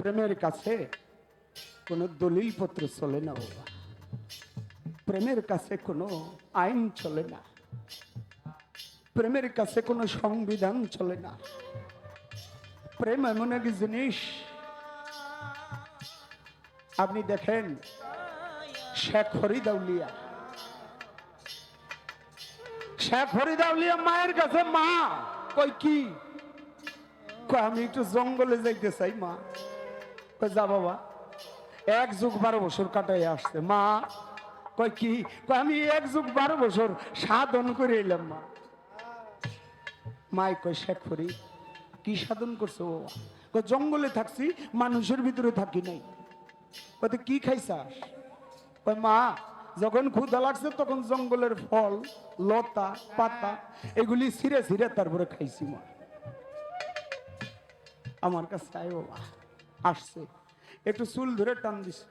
প্রেমের কাছে কোনো দলিল পত্র চলে না বাবা। প্রেমের কাছে কোনো আইন চলে না। প্রেমের কাছে কোনো সংবিধান চলে না। প্রেম এমন এক জিনিস, আপনি দেখেন, শেখ হরিদাউলিয়া। শেখ হরিদাউলিয়া মায়ের কাছে মা কই কি? আমি একটু জঙ্গলে যাইতে চাই মা। যা বাবা। এক যুগ বারো বছর কাটাই আসছে। মা কয় কি? আমি এক যুগ বারো বছর সাধন করে এলাম, মা। মাই কয়, শেখ হরি কি সাধন করছ বাবা? কয়, জঙ্গলে থাকছি, মানুষের ভিতরে থাকি নাই। কত কি খাইছাস? কয়, মা, যখন ক্ষুদা লাগছে তখন জঙ্গলের ফল, লতা, পাতা, এগুলি ছিঁড়ে ছিঁড়ে তারপরে খাইছি, মা। আমার কাছে আয় বাবা। আসছে। একটু চুল ধরে টান দিছে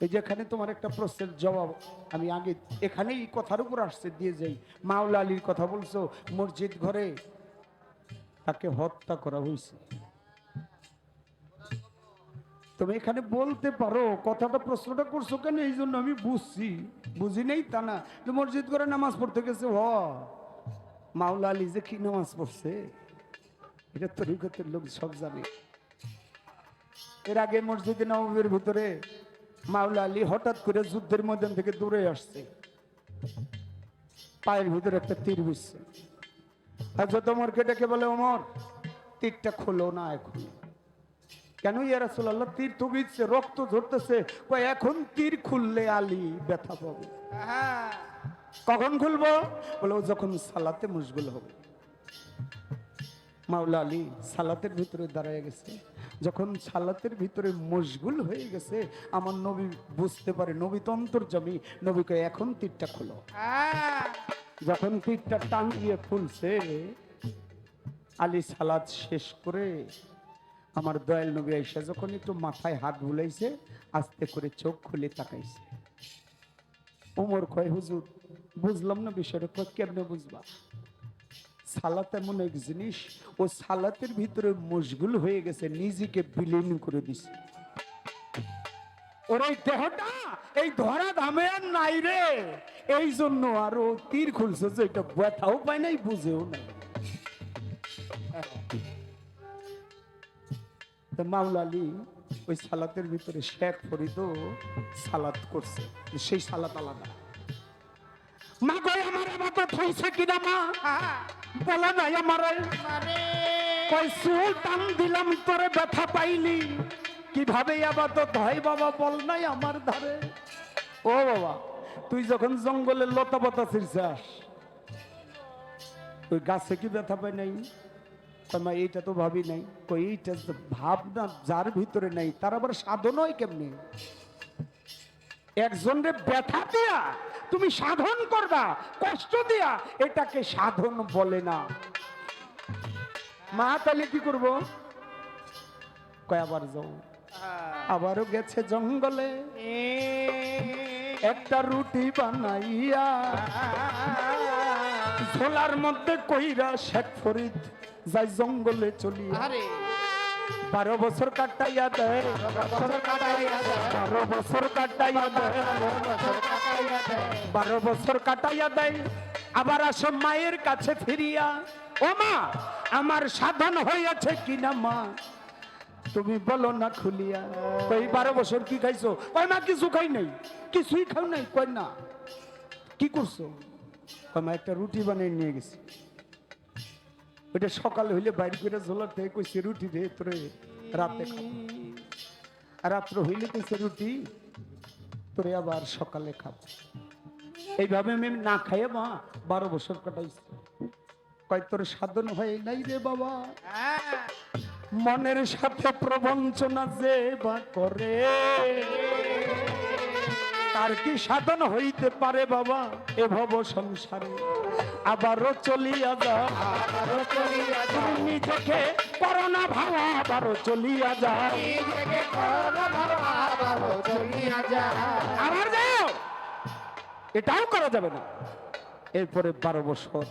এই যেখানে তোমার একটা প্রশ্নের জবাব আমি আগে এখানেই কথার উপর আসছে, দিয়ে যাই। মাওলা আলীর কথা বলছো, মসজিদ ঘরে তাকে হত্যা করা হয়েছে। তুমি এখানে বলতে পারো, কথাটা প্রশ্নটা করছ কেন? এই জন্য আমি বুঝছি। বুঝি নেই তা না। মসজিদ করে নামাজ পড়তে গেছে, হ। মাওলা আলী যে কি নামাজ পড়ছে? এটা তরিকতের লোক সব জানে। এর আগে মসজিদে নবমীর ভিতরে মাওলা আলী হঠাৎ করে যুদ্ধের ময়দান থেকে দূরে আসছে। পায়ের ভিতরে একটা তীর বুঝছে হজরত ওমরকে ডেকে বলে, ওমর, তীরটা খোলো না এখন। কেন ইয়ারা সোল্লাহ তীর তো বিচ্ছে রক্ত ঝরতেছে। এখন তীর খুললে আলী ব্যথা পাবে। কখন খুলবো? বলে, ও যখন সালাতে মুশগুল হবে। মাওলা আলী সালাতের ভিতরে দাঁড়ায় গেছে। যখন সালাতের ভিতরে মশগুল হয়ে গেছে, আমার নবী বুঝতে পারে, নবী তো অন্তর্জামী, নবীকে এখন তীরটা খোলো। যখন তীরটা টান দিয়ে খুলছে, আলী সালাদ শেষ করে আমার দয়াল নবী আইসা যখন একটু মাথায় হাত বুলাইছে, আস্তে করে চোখ খুলে তাকাইছে। ওমর কয়, হুজুর বুঝলাম না বিষয়টা কেমনে বুঝবা? সালাত এমন এক জিনিস, ও সালাতের ভিতরে মশগুল হয়ে গেছে, নিজেকে বিলীন করে দিছে। ওর এই দেহটা, এই ধরা ধামে আর নাই রে। এই জন্য আরও তীর খুলছে যে এটা ব্যথাও পায় নাই, বুঝেও নাই। আলী ওই সালাতের ভিতরে শেখ ফরিদও সালাত করছে, সেই সালাত আলাদা। মা গো আমার আবাদত হয়েছে কিনা মা? বলা নাই আমার। কই চুল টান দিলাম তোরে ব্যথা পাইলি। কীভাবে আবাদত হয় বাবা বল নাই আমার ধারে? ও বাবা তুই যখন জঙ্গলে লতা পাতা ছিড়ছাস ওই গাছে কি ব্যথা পাই নাই? মা এইটা তো ভাবি নাই। কই এইটা ভাবনা যার ভিতরে নাই তার আবার সাধন হয় কেমনি একজনের ব্যথা দিয়া তুমি সাধন করবা কষ্ট দিয়া এটাকে সাধন বলে না। মা তাহলে কি করব? কয় আবার যাও। আবারও গেছে জঙ্গলে। একটা রুটি বানাইয়া ঝোলার মধ্যে কইরা শেখ ফরিদ যাই জঙ্গলে চলিয়া। বারো বছর কাটাইয়া দেয়। বারো বছর কাটাইয়া দেয়। বারো বছর কাটাইয়া দেয়। আবার আসো মায়ের কাছে ফিরিয়া, ও মা, আমার সাধন হইয়াছে কিনা মা? তুমি বলো না খুলিয়া, কই, বারো বছর কি খাইছো? কয় না কিছু খাই নাই, কিছুই খাও নাই। কয় না, কি করছ? কয় মা, একটা রুটি বানিয়ে নিয়ে গেছি। ওইটা সকাল হইলে বাইরে করে ঝোলার থেকে কইছে রুটি রে তোরে রাতে খাব। আর রাত্র হইলে কইছে রুটি তোরে আবার সকালে খাব। এইভাবে আমি না খাইয়ে মা বারো বছর কাটাইছি। কয় তোর সাধন হয় নাই রে বাবা? মনের সাথে প্রবঞ্চনা যে বা করে। তার কি সাধন হইতে পারে বাবা? এ ভব সংসারে। আবারও চলিয়া যা নিজেকে করোনা ভাবা আবারও চলিয়া যা আবার যাও। এটাও করা যাবে না। এরপরে বারো বছর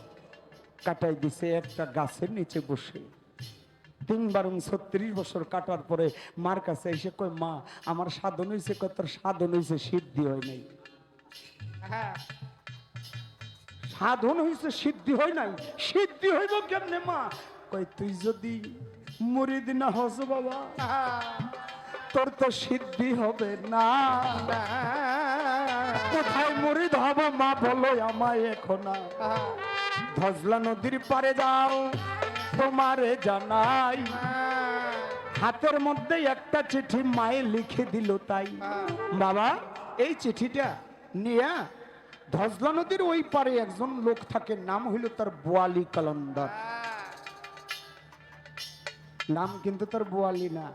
কাটাই দিছে একটা গাছের নিচে বসে। তিন বারং ছত্রিশ বছর কাটার পরে মার কাছে এসে কয় মা আমার সাধন হয়েছে কয় তোর সাধন হয়েছে সিদ্ধি হয় নাই। সাধন হয়েছে সিদ্ধি হয় নাই। সিদ্ধি হইব কেমনে মা? কই তুই যদি মুরিদ না হস বাবা তোর তো সিদ্ধি হবে না। কোথায় মুরিদ হব মা বলো আমায় এখন। ধজলা নদীর পারে যাও তোমারে জানাই। হাতের মধ্যে একটা চিঠি মায়ে লিখে দিল তাই। বাবা, এই চিঠিটা নিয়ে ধজলা নদীর ওই পারে একজন লোক থাকে, নাম হইল তার বোয়ালি কলন্দর। নাম কিন্তু তার বোয়ালি না।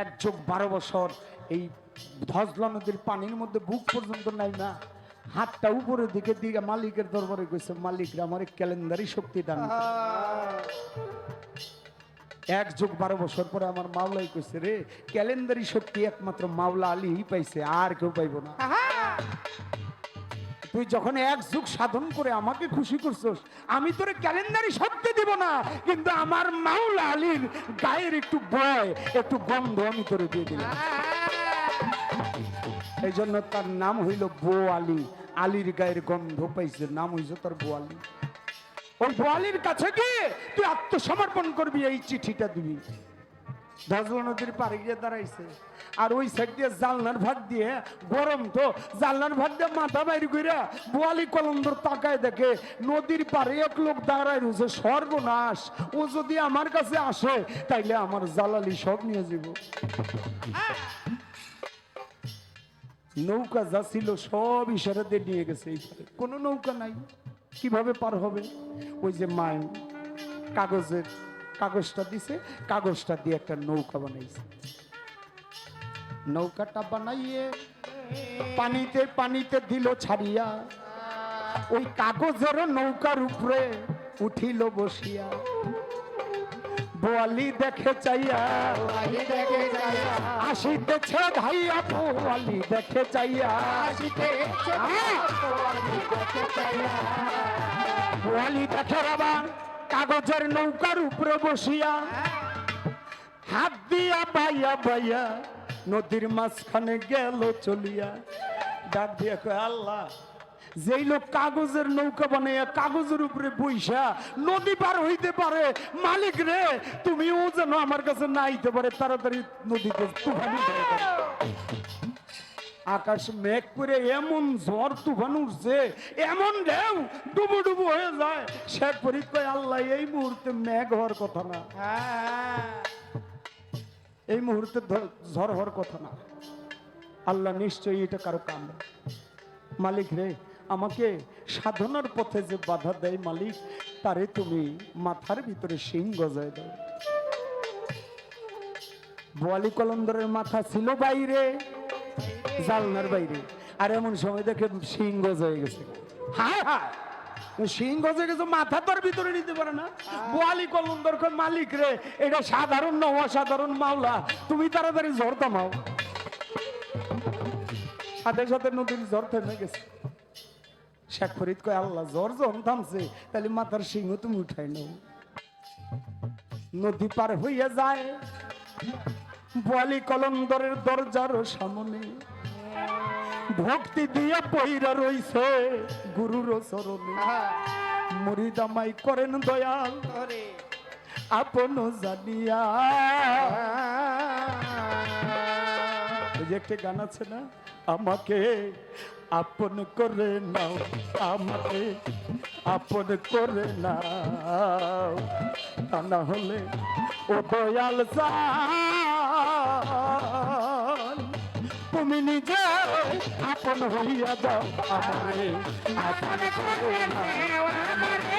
এক যোগ বারো বছর এই ধজলা নদীর পানির মধ্যে বুক পর্যন্ত নাই না। হাতটা উপরের দিকে দিকে মালিকের দরবারে গেছে মালিকরা আমার ক্যালেন্ডারি শক্তি দান এক যুগ বারো বছর পরে আমার মাওলাই কইছে রে ক্যালেন্ডারি শক্তি একমাত্র মাওলা আলীই পাইছে আর কেউ পাইব না। তুই যখন এক যুগ সাধন করে আমাকে খুশি করছস আমি তোরে ক্যালেন্ডারি শক্তি দিব না কিন্তু আমার মাওলা আলীর গায়ের একটু বয় একটু গন্ধ আমি তোরে দিয়ে দিলাম। এই জন্য তার নাম হইল বো আলী আলীর গায়ের গন্ধ পাইছে, নাম হইছে তার বো আলী ওই বোয়ালির কাছে গিয়ে তুই আত্মসমর্পণ করবি, এই চিঠিটা দিবি। ধজলা নদীর পাড়ে গিয়ে দাঁড়াইছে। আর ওই সাইড দিয়ে জালনার ভাগ দিয়ে গরম তো, জালনার ভাগ দিয়ে মাথা বাইর কইরা বোয়ালি কলন্দর তাকায় দেখে, নদীর পাড়ে এক লোক দাঁড়ায় রয়েছে, সর্বনাশ। ও যদি আমার কাছে আসে, তাইলে আমার জালালি সব নিয়ে যাব নৌকা যা ছিল সব ইশারাতে নিয়ে গেছে। কোনো নৌকা নাই। কীভাবে পার হবে? ওই যে মায় কাগজের কাগজটা দিছে, কাগজটা দিয়ে একটা নৌকা বানাইছে। নৌকাটা বানাইয়ে পানিতে পানিতে দিল ছাড়িয়া, ওই কাগজের নৌকার উপরে উঠিল বসিয়া। বোয়ালি দেখে চাইয়া। আসিতেছে ভাইয়া বোয়ালি দেখে চাইয়া। বোয়ালি দেখে বাবা কাগজের নৌকার উপরে বসিয়া। হাত দিয়া বাইয়া বাইয়া নদীর মাঝখানে গেল চলিয়া। ডাক দিয়া কয় আল্লাহ যেই লোক কাগজের নৌকা বানাইয়া কাগজের উপরে বইসা নদী পার হইতে পারে, মালিক রে, তুমিও যেন আমার কাছে না আইতে পারে, তাড়াতাড়ি নদীতে তুফানি আকাশ মেঘ করে এমন ঝড় তুফান উঠছে, এমন ঢেউ ডুবু ডুবু হয়ে যায়। শেখ কয়, আল্লাহ, এই মুহূর্তে মেঘ হওয়ার কথা না। এই মুহূর্তে ঝড় হওয়ার কথা না। আল্লাহ নিশ্চয়ই এটা কারও কাম মালিক রে আমাকে সাধনার পথে যে বাধা দেয় মালিক, তারে তুমি মাথার ভিতরে সিং গজায় দাও। বোয়ালি কলন্দরের মাথা ছিল বাইরে, জালনার বাইরে। আর এমন সময় দেখে সিং গজায় গেছে। হায় হায়! গজে গেছে, মাথা তোর ভিতরে নিতে পারে না। বোয়ালি কলন্দর মালিক রে, এটা সাধারণ না অসাধারণ মাওলা, তুমি তাড়াতাড়ি ঝড় থামাও। সাথে সাথে নদীর জ্বর থেমে গেছে। শেখ ফরিদ কয় আল্লাহ জ্বর যখন থামছে তাহলে মাথার সিংহ তুমি উঠাই নাও। নদী পার হইয়া যায় বোয়ালি কলন্দরের দরজার সামনে। ভক্তি দিয়া পইরা রইছে গুরুর চরণে। মুরিদামাই করেন দয়াল আপন জানিয়া। ওই যে একটা গান আছে না? আমাকে আপন করে নাও, আমাকে আপন করে নাও। তা না হলে ও দয়াল তুমি নিজে আপন হইয়া দাও আমারে আপন করে নাও তোমার নামে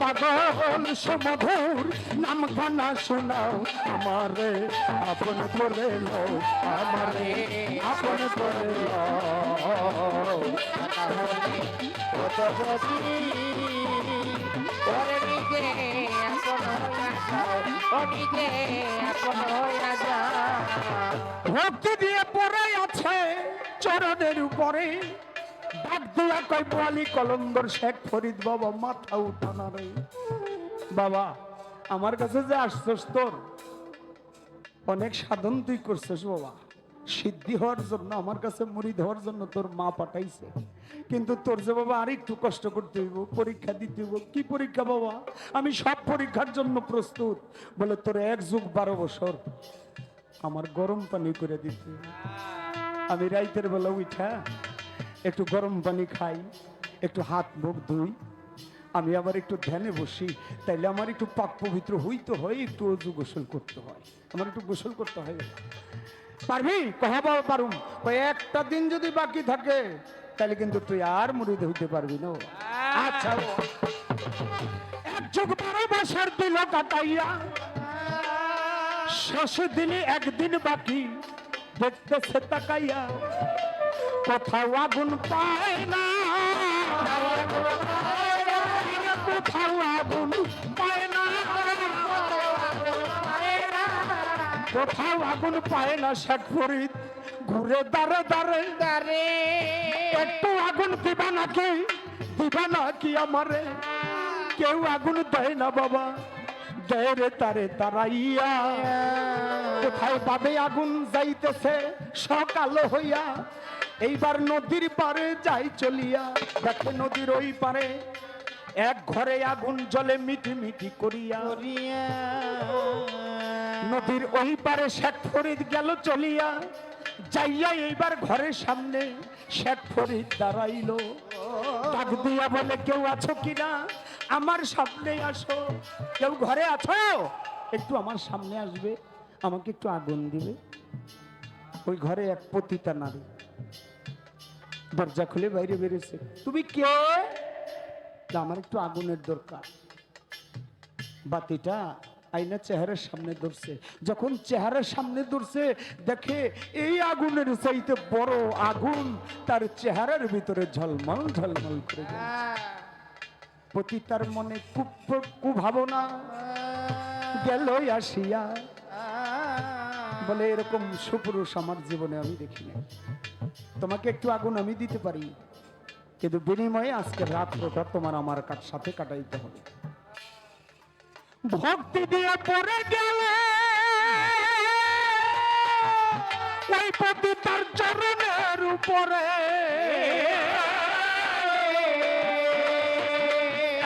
পাগল সুমধুর নাম গানা শোনাও আমারে, আপন করে লও আমারে, আপন করে লও ভক্তি দিয়ে পড়ে আছে চরণের উপরে। কলন্দর শেখ ফরিদ, বাবা, মাথা উঠানা রে। বাবা, আমার কাছে যে আসছস তোর, অনেক সাধন তুই করছিস বাবা। সিদ্ধি হওয়ার জন্য, আমার কাছে জন্য তোর মা পাঠাইছে। কিন্তু তোর যে বাবা আর একটু কষ্ট করতে হইব, পরীক্ষা দিতে হইব। কি পরীক্ষা বাবা? আমি সব পরীক্ষার জন্য প্রস্তুত। বলে, তোর এক যুগ বারো বছর, আমার গরম পানি করে দিতে। আমি রাইতের বেলা উঠা একটু গরম পানি খাই, একটু হাত মুখ ধুই। আমি আবার একটু ধ্যানে বসি, তাইলে আমার একটু পাক পবিত্র হইতে হয়, একটু অজু গোসল করতে হয়। আমার একটু গোসল করতে হয়। পারবি? কহা বাবা পারুম? একটা দিন যদি বাকি থাকে তাহলে কিন্তু তুই আর মুড়িদ হইতে পারবি না। আচ্ছা। যুগ বারো বছর দিল কাটাইয়া, শেষ দিনে একদিন বাকি দেখতেছে তাকাইয়া। কোথাও আগুন পায় না। কোথাও আগুন পায় না। কোথাও আগুন পায় না শেখ ফরিদ। ঘুরে দাঁড়ে দাঁড়ে। দারে একটু আগুন দিবা নাকি? দিবা নাকি আমারে? কেউ আগুন দেয় না বাবা। দেয় রে তারে তারাইয়া। কোথায় পাবে আগুন যাইতেছে? সকাল হইয়া। এইবার নদীর পারে যাই চলিয়া। দেখে নদীর ওই পারে এক ঘরে আগুন জলে মিটি মিটি করিয়া। নদীর ওই পারে শেখ ফরিদ গেল চলিয়া। যাইয়া এইবার ঘরের সামনে শেখ ফরিদ দাঁড়াইলো। ডাক দিয়া বলে কেউ আছো কিনা আমার সামনে আসো। কেউ ঘরে আছো? একটু আমার সামনে আসবে। আমাকে একটু আগুন দিবে। ওই ঘরে এক পতিতা নারী। দরজা খুলে বাইরে বেরিয়েছে তুমি কে? আমার একটু আগুনের দরকার। বাতিটা আইনা চেহারার সামনে ধরছে। যখন চেহারার সামনে ধরছে দেখে এই আগুনের চাইতে বড় আগুন তার চেহারার ভিতরে ঝলমল ঝলমল করে। পতিতার মনে কুভাবনা গেল আসিয়া। বলে এরকম সুপুরুষ আমার জীবনে আমি দেখি না তোমাকে একটু আগুন আমি দিতে পারি কিন্তু বিনিময়ে আজকে রাত্রটা তোমার আমার কার সাথে কাটাইতে হবে। ভক্তি দিয়ে পড়ে গেলে ওই পতি তার চরণের উপরে।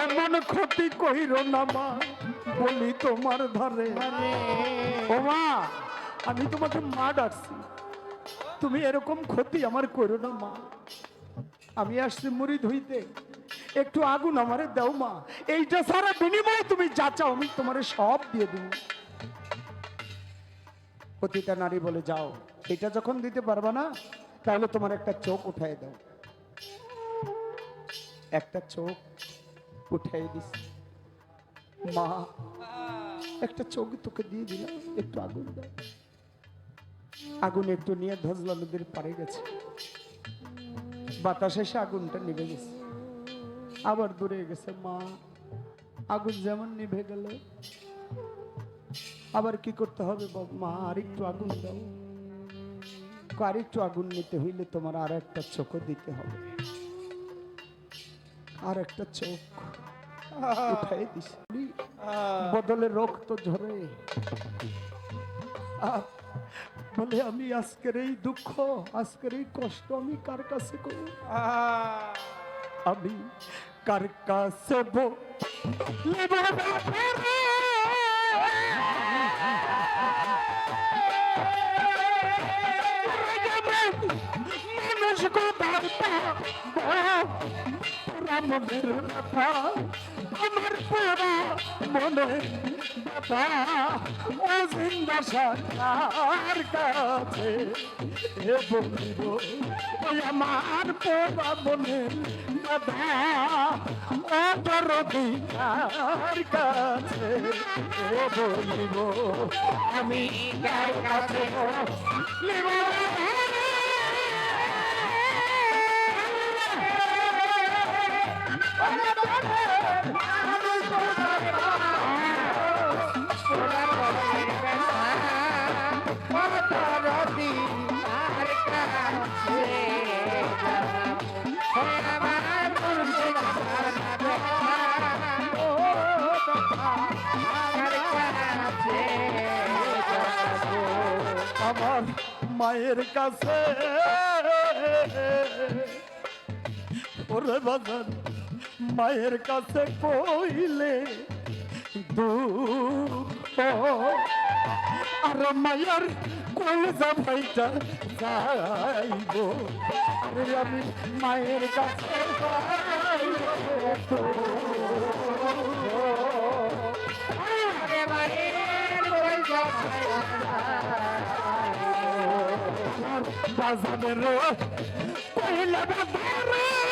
এমন ক্ষতি কইর না মা বলি তোমার ধরে। ও মা আমি তোমাকে মা ডাকছি। তুমি এরকম ক্ষতি আমার করো না, মা। আমি আসছি মুড়ি ধুইতে একটু আগুন আমারে দাও, মা। এইটা সারা বিনিময়ে তুমি যা চাও আমি তোমারে সব দিয়ে দেবো। প্রতিটা নারী বলে, যাও, এটা যখন দিতে পারবা না, তাহলে তোমার একটা চোখ উঠাই দাও। একটা চোখ উঠাই দিস মা, একটা চোখ তোকে দিয়ে দিলাম, একটু আগুন দাও। আগুন একটু নিয়ে ধজলা নদীর পাড়ে গেছে। বাতাস এসে আগুনটা নিভে গেছে। আবার দূরে গেছে মা আগুন যেমন নিভে গেল। আবার কি করতে হবে? মা আর একটু আগুন দাও। আর একটু আগুন নিতে হইলে তোমার আর একটা চোখও দিতে হবে। আর একটা চোখ উঠাই দিস বদলে রক্ত ঝরে। বলে আমি আজকের এই দুঃখ আজকের এই কষ্ট আমি কার কাছে করব আমি কার কাছে? মানুষ গোদার রামের আমার পড়া মনে ব্যথা ও জিন্দা সরকার কাছে এ বলিব আমার পোড়া বোনের দাদা ও দরদিকার কাছে এ বলিব আমি কার কাছে বলিব আমার মায়ের কাছে ওরে বাজার মায়ের কাছে কইলে আর মায়ের কলজা ভাইটা যাইব। আরে আমি মায়ের কাছে বাজানের কইলে বাজারে।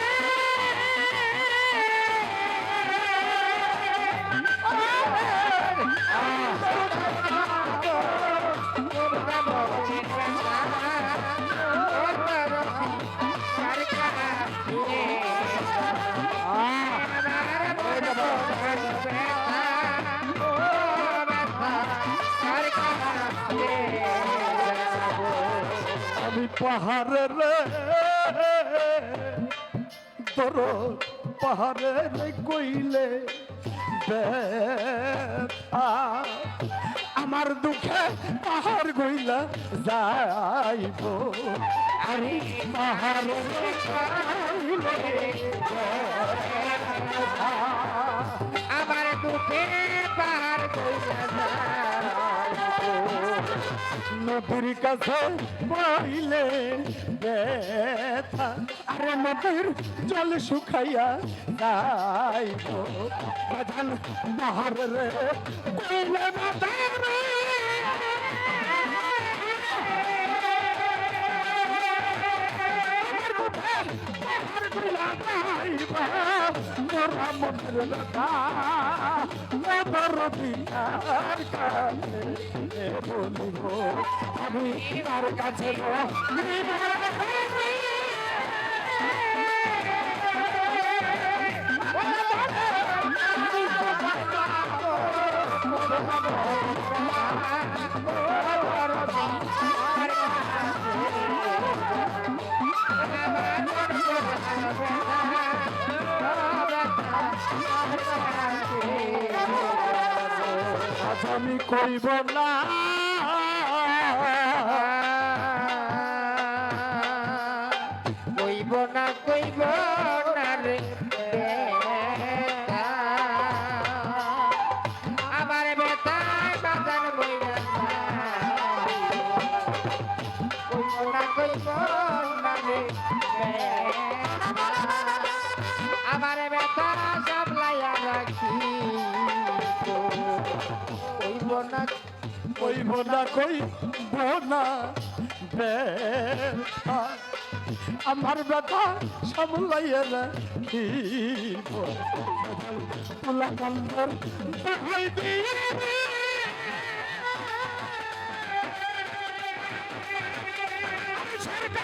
পাহাড়ে রে তোর পাহাড়ে রে কইলে। আমার দুঃখে পাহাড় গইলা যাইব আরে পাহাড়ে। আমার দুঃখে নদীর কাছে পাইলে ব্যথা। আরে নদীর জল শুকাইয়া যাইব বাজান বাহার রে কইলে বাজার। রে। আমার বুকে পাহাড় কইলা যাইব, মোরা মনের ব্যথা, মোদের আমি কাছে আমি করিব না। কইব না কইব। না কই বোনা আমার ব্যথা সামলাইয়া রাখিব। পোলা কান্দর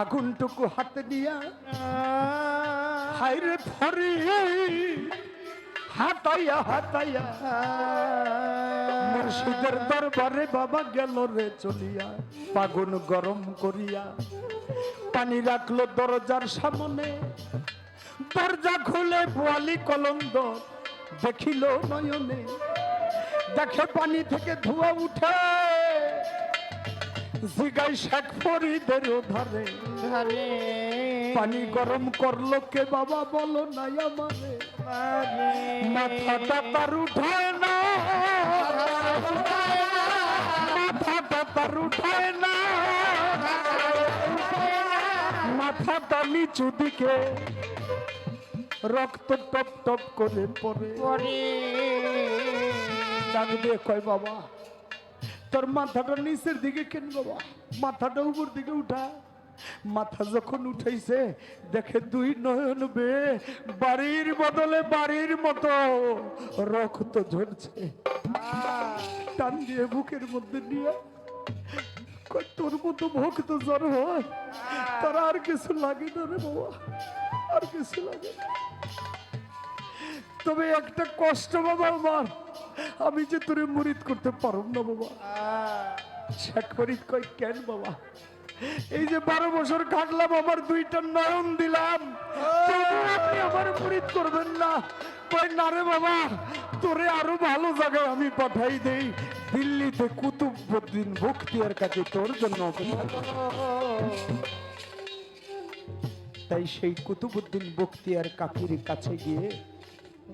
আগুনটুকু হাতে দিয়া হাইরে ফরি হাতাইয়া হাতাইয়া। মুর্শিদের দরবারে বাবা গেল রে চলিয়া, পাগুন গরম করিয়া। পানি রাখল দরজার সামনে, দরজা খুলে বোয়ালি কলন্দ দেখিল নয়নে। দেখে পানি থেকে ধোয়া উঠে জিগাই শেখ ফরিদের ধারে। ধরে। পানি গরম করল কে বাবা বলো নাই আমারে। মাথাটা তার উঠায় না। মাথাটা তার উঠায় না। মাথাটা নিচু দিকে। রক্ত টপ টপ করে পড়ে। পরে ডাক দিয়ে কয় বাবা তোর মাথাটা নিচের দিকে কেন বাবা? মাথাটা উপর দিকে উঠা। মাথা যখন উঠাইছে, দেখে দুই নয়ন বে, বাড়ির বদলে বাড়ির মতো রক্ত ঝরছে। টান দিয়ে বুকের মধ্যে নিয়ে তোর মতো ভক্ত জ্বর হয়, তারা আর কিছু লাগে না রে বাবা, আর কিছু লাগে তবে একটা কষ্ট বাবা আমার আমি যে তোরে মুরিদ করতে পারব না, বাবা। শেখ ফরিদ কই কেন, বাবা? এই যে বারো বছর কাটলাম, আমার দুইটা নয়ন দিলাম। আপনি আমার করবেন না। না রে, বাবা, তোরে আরও ভালো জায়গায় আমি পাঠাই দেই। দিল্লিতে কাছে তোর জন্য তাই সেই কুতুবুদ্দিন বখতিয়ার কাকির কাছে গিয়ে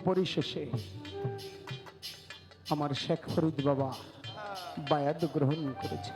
পরিশেষে আমার শেখ ফরিদ বাবা বায়াত গ্রহণ করেছে।